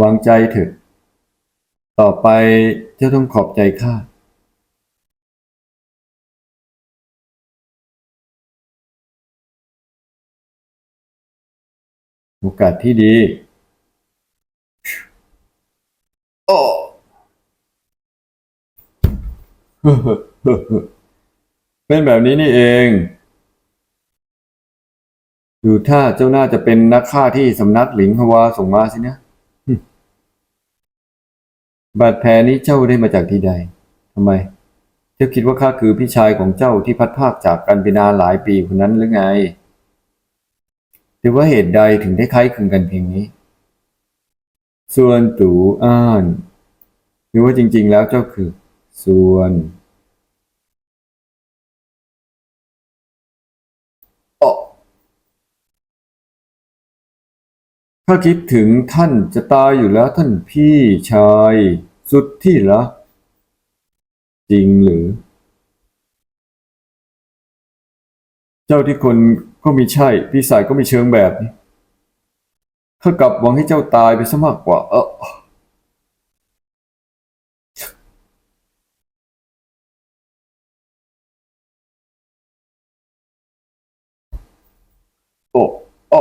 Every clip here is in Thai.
วางใจเถอะต่อไปเจ้าต้องขอบใจข้า โอกาสที่ดีโอ้เป็นแบบนี้นี่เอง ดูถ้าเจ้าน่าจะเป็นนักฆ่าที่สำนักหลิงฮวาส่งมาสินะ บาดแผลนี้เจ้าได้มาจากที่ใดทำไม เจ้าคิดว่าข้าคือพี่ชายของเจ้าที่พัดภาคจากกันไปนานหลายปีคนนั้นหรือไงหรือว่าเหตุใดถึงได้คล้ายคลึงกันเพียงนี้ ส่วนตูอ้าน หรือว่าจริง ๆ แล้วเจ้าคือ ส่วน ข้าคิดถึงท่านจะตายอยู่แล้วท่านพี่ชาย สุดที่รักจริงหรือ เจ้าที่คนก็มีใช่ พี่สายก็มีเชิงแบบนี้ข้ากลับหวังให้เจ้าตายไปซะมากกว่า เออโอ้โอ้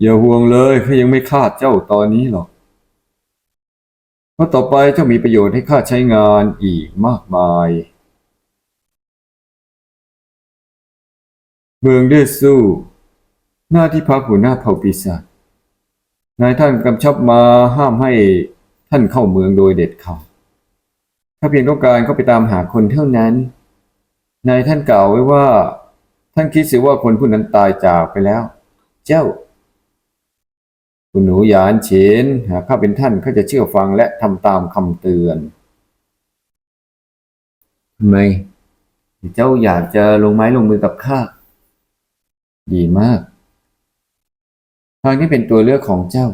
อย่าห่วงเลยข้ายังไม่ฆ่าเจ้าตอนนี้หรอก เพราะต่อไปเจ้ามีประโยชน์ให้ข้าใช้งานอีกมากมาย เมืองเดซูหน้าที่พักหัวหน้าเผ่าปีศาจนายท่านกำชับมาห้ามให้ท่านเข้าเมืองโดยเด็ดขาดถ้าเพียงต้องการเข้าไปตามหาคนเท่านั้น นายท่านกล่าวไว้ว่า ท่านคิดเสียว่าคนผู้นั้นตายจากไปแล้ว เจ้า คุณหนูหยานเฉินหากข้าเป็นท่านข้าจะเชื่อฟังและทำตามคำเตือนทำไมเจ้าอยากจะลงไม้ลงมือกับข้าดีมากทางนี้เป็นตัวเลือกของเจ้า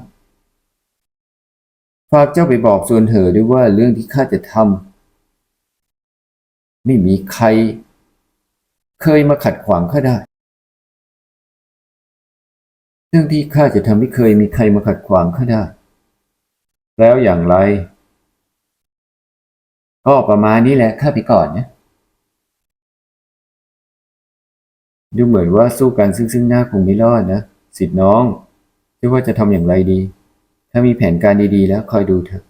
ฝากเจ้าไปบอกส่วนเหอด้วยว่าเรื่องที่ข้าจะทำไม่มีใคร เคยมาขัดขวางข้าได้เรื่องที่ข้าจะทำไม่เคยมีใครมาขัดขวางข้าได้ แล้วอย่างไร ก็ประมาณนี้แหละข้าไปก่อนนะ ดูเหมือนว่าสู้กันซึ่งซึ่งหน้าคงไม่รอดนะ สิทธิ์น้องไม่ว่าจะทำอย่างไรดี ถ้ามีแผนการดีๆ แล้วคอยดูเถอะ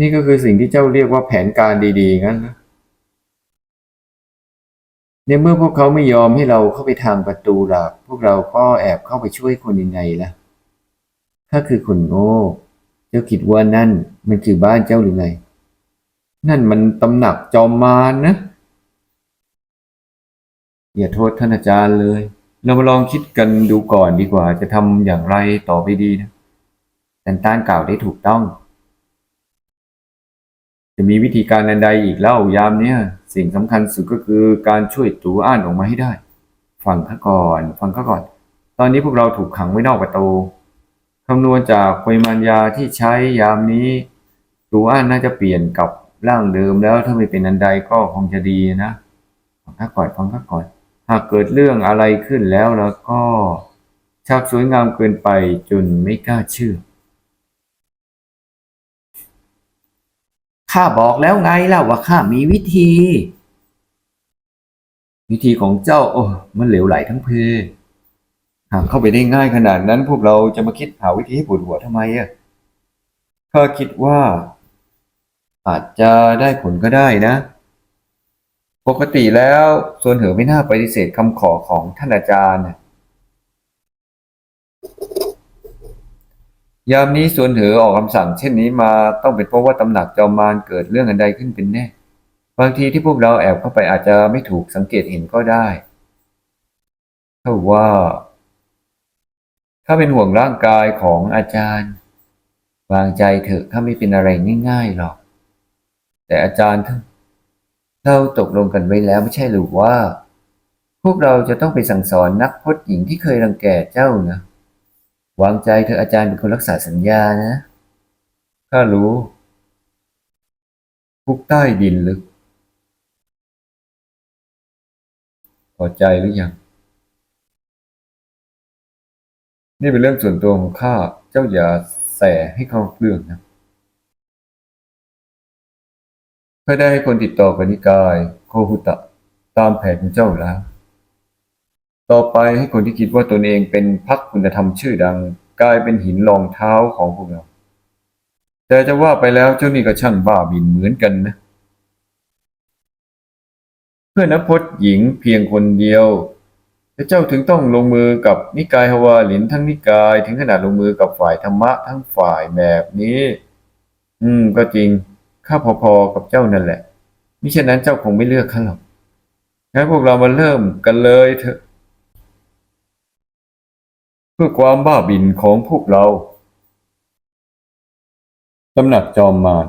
นี่ก็คือสิ่งที่เจ้าเรียกว่าแผนการดีๆงั้นนะในเมื่อพวกเขาไม่ยอมให้เราเข้าไปทางประตูหลัก พวกเราก็แอบเข้าไปช่วยคนยังไงล่ะ ถ้าคือคนโง่ เจ้าคิดว่านั่นมันคือบ้านเจ้าหรือไง นั่นมันตำหนักจอมมารนะอย่าโทษท่านอาจารย์เลย เรามาลองคิดกันดูก่อนดีกว่า จะทำอย่างไรต่อไปดีนะแต่ต้านกล่าวได้ถูกต้อง จะมีวิธีการอันใดอีกเล่ายามเนี้ยสิ่งสำคัญสุดก็คือการช่วยตูอ่านออกมาให้ได้ ฟังข้าก่อน ฟังข้าก่อน ตอนนี้พวกเราถูกขังไว้นอกประตูคำนวณจากปริมาณยาที่ใช้ยามนี้ ตูอ่านน่าจะเปลี่ยนกับร่างเดิมแล้วถ้าไม่เป็นอันใดก็คงจะดีนะฟังข้าก่อนฟังข้าก่อน หากเกิดเรื่องอะไรขึ้นแล้วแล้วก็ชักสวยงามเกินไปจนไม่กล้าเชื่อ ข้าบอกแล้วไงล่ะว่าข้ามีวิธี วิธีของเจ้า โอ้มันเหลวไหลทั้งเพหากเข้าไปได้ง่ายขนาดนั้น พวกเราจะมาคิดหาวิธีให้ปวดหัวทำไมอะข้าคิดว่า อาจจะได้ผลก็ได้นะ ปกติแล้วส่วนเหอไม่น่าปฏิเสธคำขอของท่านอาจารย์ ยามนี้ส่วนเหอออกคำสั่งเช่นนี้มาต้องเป็นเพราะว่าตำหนักจอมมารเกิดเรื่องอันใดขึ้นเป็นแน่ บางทีที่พวกเราแอบเข้าไปอาจจะไม่ถูกสังเกตเห็นก็ได้ถ้าว่า ถ้าเป็นห่วงร่างกายของอาจารย์ วางใจเถอะข้าไม่เป็นอะไรง่ายๆหรอก แต่อาจารย์ท่านเราตกลงกันไว้แล้วไม่ใช่หรือว่า พวกเราจะต้องไปสั่งสอนนักพจน์หญิงที่เคยรังแกเจ้านะ วางใจเถอะอาจารย์เป็นคนรักษาสัญญานะข้ารู้คุกใต้ดินลึกพอใจหรือยัง นี่เป็นเรื่องส่วนตัวของข้า เจ้าอย่าแสให้เขาเรื่องนะเพื่อได้ให้คนติดต่อกับนิกาย โคหุตะ ตามแผนของเจ้าแล้ว ต่อไปให้คนที่คิดว่าตนเองเป็นพักคุณธรรมชื่อดัง กลายเป็นหินรองเท้าของพวกเรา แต่จะว่าไปแล้วเจ้านี่ก็ช่างบ้าบินเหมือนกันนะ เพื่อนพจน์หญิงเพียงคนเดียวแต่เจ้าถึงต้องลงมือกับนิกายฮวาหลินทั้งนิกายถึงขนาดลงมือกับฝ่ายธรรมะทั้งฝ่ายแบบนี้ อืม ก็จริงข้าพอๆกับเจ้านั่นแหละมิฉะนั้นเจ้าคงไม่เลือกข้าหรอกงั้นพวกเรามาเริ่มกันเลยเถอะ พื่อความบ้าบินของพวกเราตำหนักจอมมาร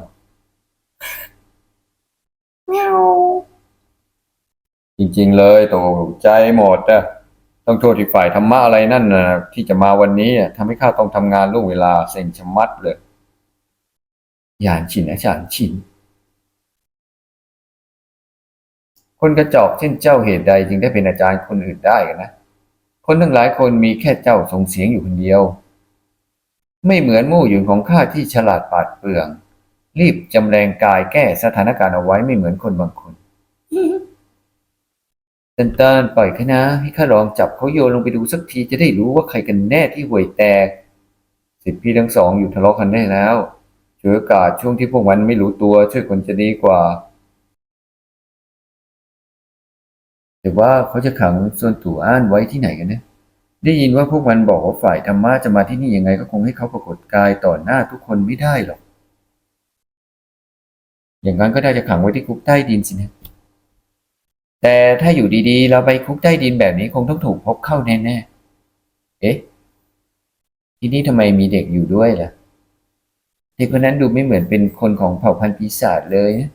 จริงๆเลยตกใจหมดอะต้องโทษที่ฝ่ายธรรมะอะไรนั่นนะที่จะมาวันนี้อะทำให้ข้าต้องทำงานล่วงเวลาเซ็งชะมัดเลยหยานฉินอาจารย์ฉิน คนกระจอกเช่นเจ้าเหตุใดจึงได้เป็นอาจารย์คนอื่นได้กันนะ คนทั้งหลายคนมีแค่เจ้าส่งเสียงอยู่คนเดียว ไม่เหมือนมู่หยุนของข้าที่ฉลาดปาดเปรื่อง รีบจำแรงกายแก้สถานการณ์เอาไว้ไม่เหมือนคนบางคนตันตันปล่อยข้านะให้ข้าลองจับเขาโยนลงไปดูสักทีจะได้รู้ว่าใครกันแน่ที่ห่วยแตก สิทธิพี่ทั้งสองอยู่ทะเลาะกันได้แล้วช่วยโอกาสช่วงที่พวกมันไม่รู้ตัวช่วยคนจะดีกว่า แต่ว่าเขาจะขังส่วนตัวอ้านไว้ที่ไหนกันเนี่ยได้ยินว่าพวกมันบอกว่าฝ่ายธรรมะจะมาที่นี่ยังไงก็คงให้เขาปรากฏกายต่อหน้าทุกคนไม่ได้หรอก อย่างนั้นก็ได้จะขังไว้ที่คุกใต้ดินสินะ แต่ถ้าอยู่ดีๆ เราไปคุกใต้ดินแบบนี้คงต้องถูกพบเข้าแน่ๆ เอ๊ะ ที่นี่ทำไมมีเด็กอยู่ด้วยล่ะ เด็กคนนั้นดูไม่เหมือนเป็นคนของเผ่าพันธุ์ปีศาจเลยนะ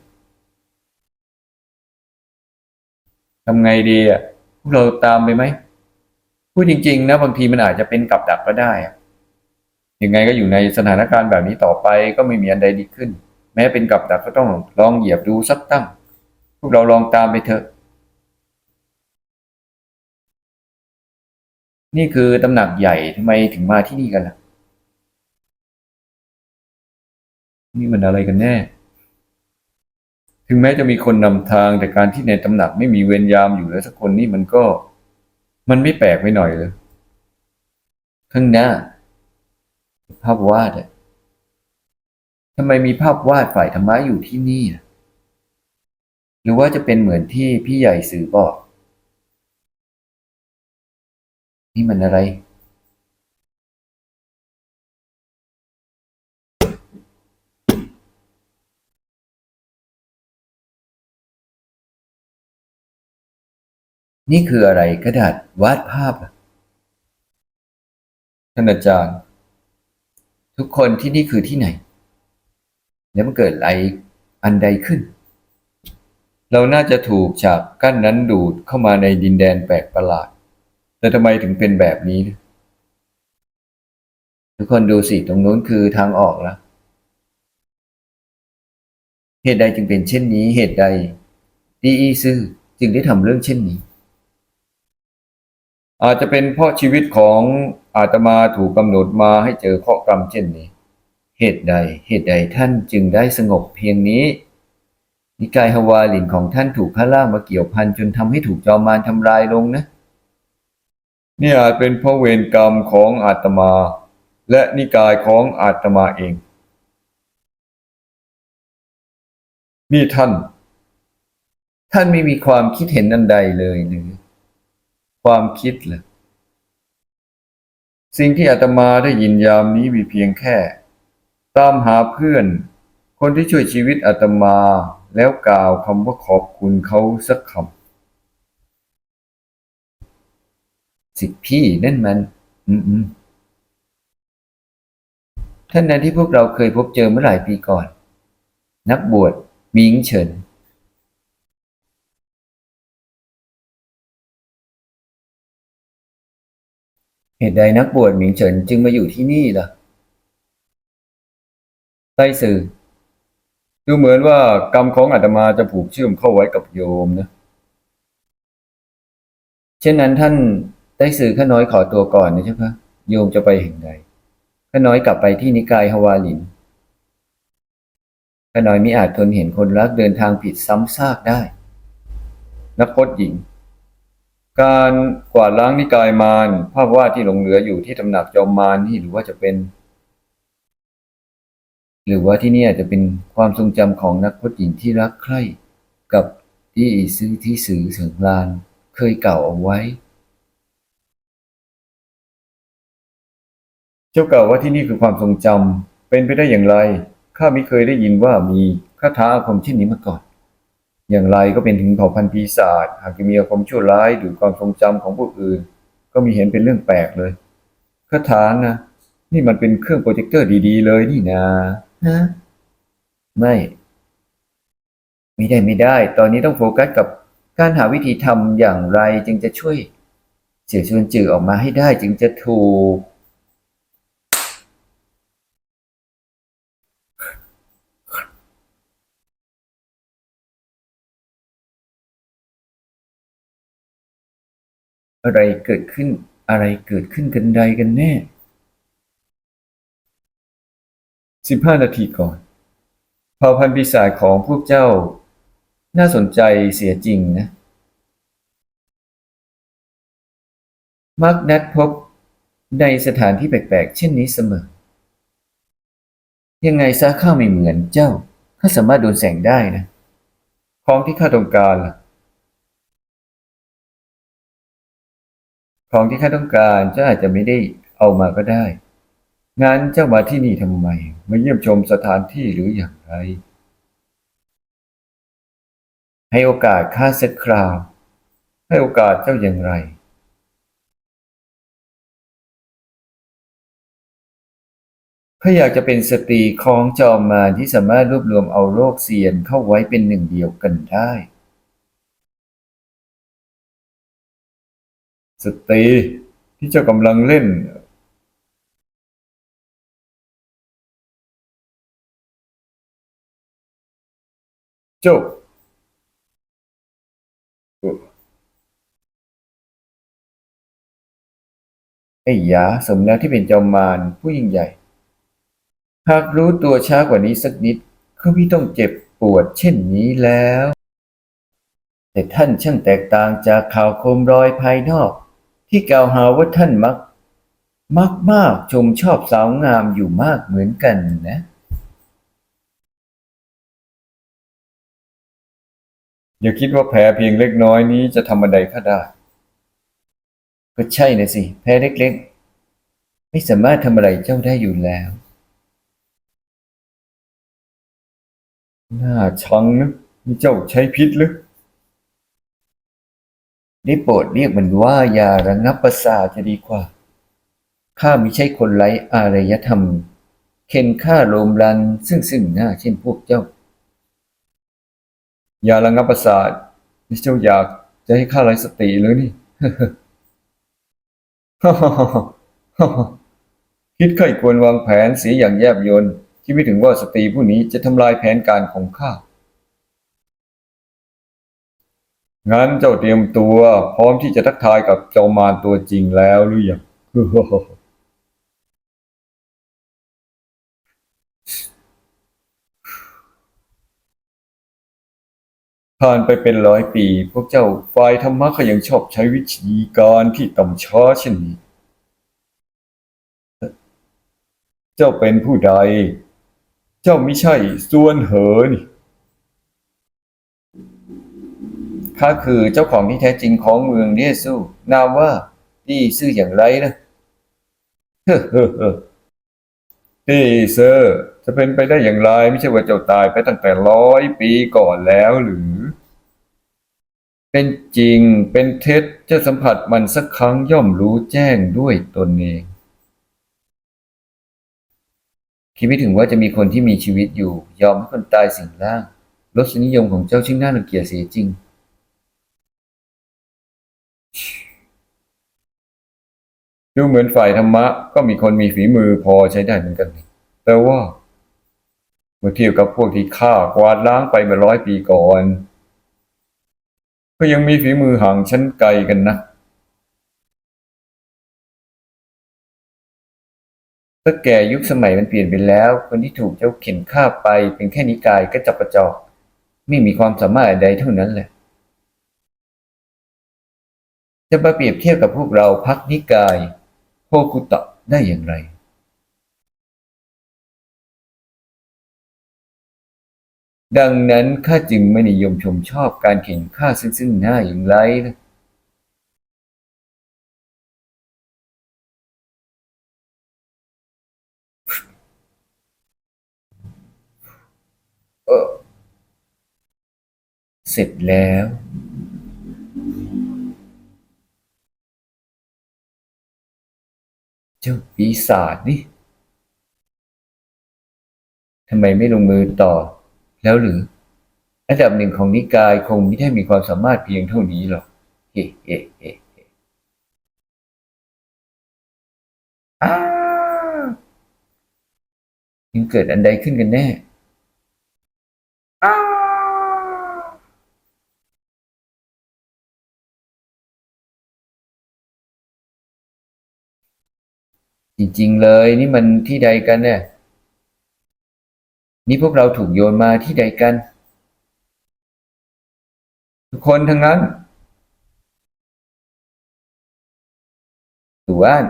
ทำไงดีอะพวกเราตามไปไหมพูดจริง ๆ นะบางทีมันอาจจะเป็นกับดักก็ได้อะยังไงก็อยู่ในสถานการณ์แบบนี้ต่อไปก็ไม่มีอันใดดีขึ้น แม้เป็นกับดักก็ต้องลองเหยียบดูสักตั้ง พวกเราลองตามไปเถอะ นี่คือตำหนักใหญ่ทำไมถึงมาที่นี่กันล่ะ นี่มันอะไรกันแน่ ถึงแม้จะมีคนนำทางแต่การที่ในตำหนักไม่มีเวรยามอยู่แล้วสักคนนี่มันก็ มันไม่แปลกไปหน่อยเลยข้างหน้า ภาพวาดอะทำไมมีภาพวาดฝ่ายธรรมะอยู่ที่นี่หรือว่าจะเป็นเหมือนที่พี่ใหญ่สื่อบอก นี่มันอะไร นี่คืออะไรกระดาษวาดภาพท่านอาจารย์ ทุกคนที่นี่คือที่ไหน แล้วมันเกิดอะไรอันใดขึ้น เราน่าจะถูกฉากกั้นนั้นดูดเข้ามาในดินแดนแปลกประหลาด แต่ทำไมถึงเป็นแบบนี้ ทุกคนดูสิตรงนู้นคือทางออกละเหตุใดจึงเป็นเช่นนี้เหตุใดดีอีซื่อจึงได้ทำเรื่องเช่นนี้ อาจจะเป็นเพราะชีวิตของอาตมาถูกกำหนดมาให้เจอข้อกรรมเช่นนี้ เหตุใดเหตุใดท่านจึงได้สงบเพียงนี้ นิกายฮวาลินของท่านถูกข้าล่างมาเกี่ยวพันจนทำให้ถูกจอมมารทำลายลงนะ นี่อาจเป็นเพราะเวรกรรมของอาตมา และนิกายของอาตมาเอง นี่ท่าน ท่านไม่มีความคิดเห็นอันใดเลยหรือ ความคิดเหรอสิ่งที่อาตมาได้ยินยามนี้มีเพียงแค่ ตามหาเพื่อน คนที่ช่วยชีวิตอาตมาแล้วกล่าวคำว่าขอบคุณเขาสักคำสิพี่นั่นมัน อืมอืมท่านนั้นที่พวกเราเคยพบเจอเมื่อหลายปีก่อน นักบวชมิงเฉิน เหตุใดนักบวชหมิงเฉินจึงมาอยู่ที่นี่ล่ะไต้ซือดูเหมือนว่ากรรมของอาตมาจะผูกเชื่อมเข้าไว้กับโยมนะ เช่นนั้นท่านได้สื่อข้าน้อยขอตัวก่อนนะเจ้าคะโยมจะไปแห่งใดข้าน้อยกลับไปที่นิกายฮวาลินข้าน้อยมิอาจทนเห็นคนรักเดินทางผิดซ้ำซากได้ นักพจน์หญิง การกวาดล้างนิกายมารภาพวาดที่หลงเหลืออยู่ที่ตำหนักจอมมารนี่หรือว่าจะเป็น หรือว่าที่นี่อาจจะเป็นความทรงจำของนักพจน์หญิงที่รักใคร่กับที่ซื้อที่สื่อเถึงลานเคยเกล่าวเอาไว้ เจ้ากล่าวว่าที่นี่คือความทรงจำเป็นไปได้อย่างไรข้าไม่เคยได้ยินว่ามีคาถาอาคมเช่นนี้มาก่อน อย่างไรก็เป็นถึงเผ่าพันธุ์ปีศาจหากจะมีอาคมชั่วร้ายดูดความทรงจำของผู้อื่น ก็มีเห็นเป็นเรื่องแปลกเลยคาถานะนี่มันเป็นเครื่องโปรเจคเตอร์ดีๆเลยนี่นะฮะไม่ ไม่ได้ไม่ได้ ตอนนี้ต้องโฟกัสกับการหาวิธีทำอย่างไรจึงจะช่วย เสียชวนจือออกมาให้ได้จึงจะถูก อะไรเกิดขึ้นอะไรเกิดขึ้นกันใดกันแน่สิบห้านาทีก่อนเผ่าพันธุ์ปีศาจของพวกเจ้า น่าสนใจเสียจริงนะ มักนัดพบในสถานที่แปลกๆ เช่นนี้เสมอ ยังไงซะข้าไม่เหมือนเจ้า ข้าสามารถโดนแสงได้นะ ของที่ข้าต้องการล่ะ ของที่ข้าต้องการเจ้าอาจจะไม่ได้เอามาก็ได้งั้นเจ้ามาที่นี่ทำไม มาเยี่ยมชมสถานที่หรืออย่างไร ให้โอกาสข้าสักคราว ให้โอกาสเจ้าอย่างไร ข้าอยากจะเป็นสตรีของจอมมารที่สามารถรวบรวมเอาโรคเซียนเข้าไว้เป็นหนึ่งเดียวกันได้ สตรีที่เจ้ากำลังเล่นเจ้าไอ้ยาสมแล้วที่เป็นจอมมารผู้ยิ่งใหญ่ หากรู้ตัวช้ากว่านี้สักนิดก็ไม่ต้องเจ็บปวดเช่นนี้แล้ว แต่ท่านช่างแตกต่างจากข่าวโคมรอยภายนอก ที่กล่าวหาว่าท่านมัก มักมากชมชอบสาวงามอยู่มากเหมือนกันนะ อย่าคิดว่าแผลเพียงเล็กน้อยนี้จะทำอะไรข้าได้ ก็ใช่นะสิ แผลเล็กๆ ไม่สามารถทำอะไรเจ้าได้อยู่แล้ว น่าชังนะนี่เจ้าใช้พิษหรือ ได้โปรดเรียกมันว่ายาระงับประสาจะดีกว่า ข้าไม่ใช่คนไร้อารยธรรม เข็นฆ่าโรมรันซึ่งซึ่งหน้าเช่นพวกเจ้า ยาระงับประสาทนี่เจ้าอยากจะให้ข้าไร้สติเลยนี่คิดใครควรวางแผนเสียอย่างแยบยลคิดไม่ถึงว่าสตรีผู้นี้จะทำลายแผนการของข้า งั้นเจ้าเตรียมตัว พร้อมที่จะทักทายกับจอมมารตัวจริงแล้วหรือยังผ่านไปเป็นร้อยปี พวกเจ้าฝ่ายธรรมะก็ยังชอบใช้วิธีการที่ต่ำช้าเช่นนี้ เจ้าเป็นผู้ใด เจ้าไม่ใช่ส่วนเหอนี่ ข้าคือเจ้าของที่แท้จริงของเมืองเยซูนามว่าที่ซื่ออย่างไรนะเฮ้อเฮ้อเฮ้อที่เซอร์จะเป็นไปได้อย่างไร ไม่ใช่ว่าเจ้าตายไปตั้งแต่ร้อยปีก่อนแล้วหรือ เป็นจริงเป็นเท็จเจ้าสัมผัสมันสักครั้งย่อมรู้แจ้งด้วยตนเองคิดไม่ถึงว่าจะมีคนที่มีชีวิตอยู่ ยอมให้คนตายสิ่งล่างรสนิยมของเจ้าช่างน่ารังเกียจเสียจริง ดูเหมือนฝ่ายธรรมะก็มีคนมีฝีมือพอใช้ได้เหมือนกัน แต่ว่าเมื่อเทียบกับพวกที่ฆ่ากวาดล้างไปเมื่อร้อยปีก่อน ก็ยังมีฝีมือห่างชั้นไกลกันนะก็แก่ยุคสมัยมันเปลี่ยนไปแล้ว คนที่ถูกเจ้าเข็นฆ่าไปเป็นแค่นิกายก็จับประจอก ไม่มีความสามารถใดเท่านั้นแหละ จะมาเปรียบเทียบกับพวกเราพักนิกายโฮคุตะได้อย่างไรดังนั้นข้าจึงไม่นิยมชมชอบการเข็นฆ่าซึ่งซึ่งหน้าอย่างไรนะเออเสร็จแล้ว จ้าปีศาจนี่ทำไมไม่ลงมือต่อ แล้วหรืออันดับหนึ่งของนิกายคงไม่ได้มีความสามารถเพียงเท่านี้หรอกเฮ้เฮ้เฮ้เฮ้ยังเกิดอันใดขึ้นกันแน่ จริงๆเลย นี่มันที่ใดกันเนี่ย นี่พวกเราถูกโยนมาที่ใดกัน ทุกคนทั้งนั้นตู่อ้าน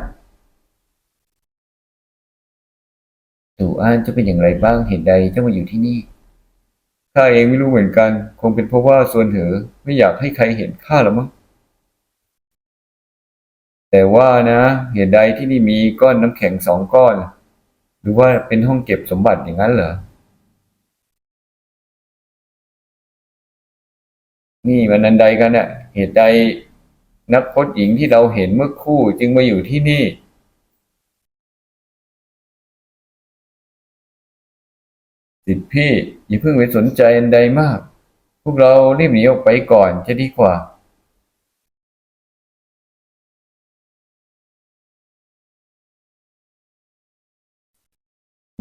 ตู่อ้านจะเป็นอย่างไรบ้างเหตุใดจะมาอยู่ที่นี่ข้าเองไม่รู้เหมือนกัน คงเป็นเพราะว่าส่วนเหอไม่อยากให้ใครเห็นข้าหรอมั้ง แต่ว่านะเหตุใดที่นี่มีก้อนน้ำแข็งสองก้อน หรือว่าเป็นห้องเก็บสมบัติอย่างนั้นเหรอ นี่มันอันใดกันเนี่ยเหตุใดนักพจน์หญิงที่เราเห็นเมื่อคู่จึงมาอยู่ที่นี่ สิทธิพี่อย่าเพิ่งไปสนใจอันใดมาก พวกเรารีบหนีออกไปก่อนจะดีกว่า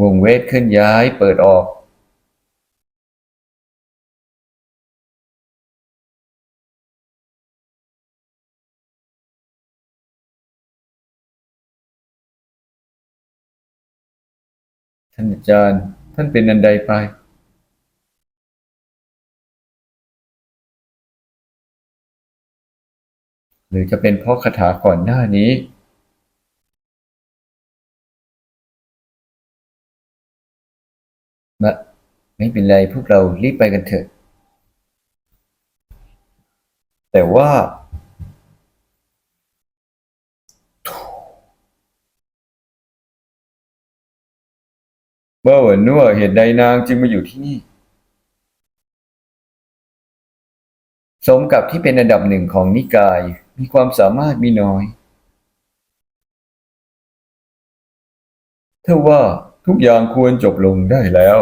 วงเวทเคลื่อนย้ายเปิดออกท่านอาจารย์ท่านเป็นอันใดไป หรือจะเป็นเพราะคาถาก่อนหน้านี้ มะ ไม่เป็นไรพวกเรารีบไปกันเถอะ แต่ว่า เมื่อวันนัวเหตุใดนางจึงมาอยู่ที่นี่ สมกับที่เป็นอันดับหนึ่งของนิกาย มีความสามารถมีน้อยเท่าว่า ทุกอย่างควรจบลงได้แล้ว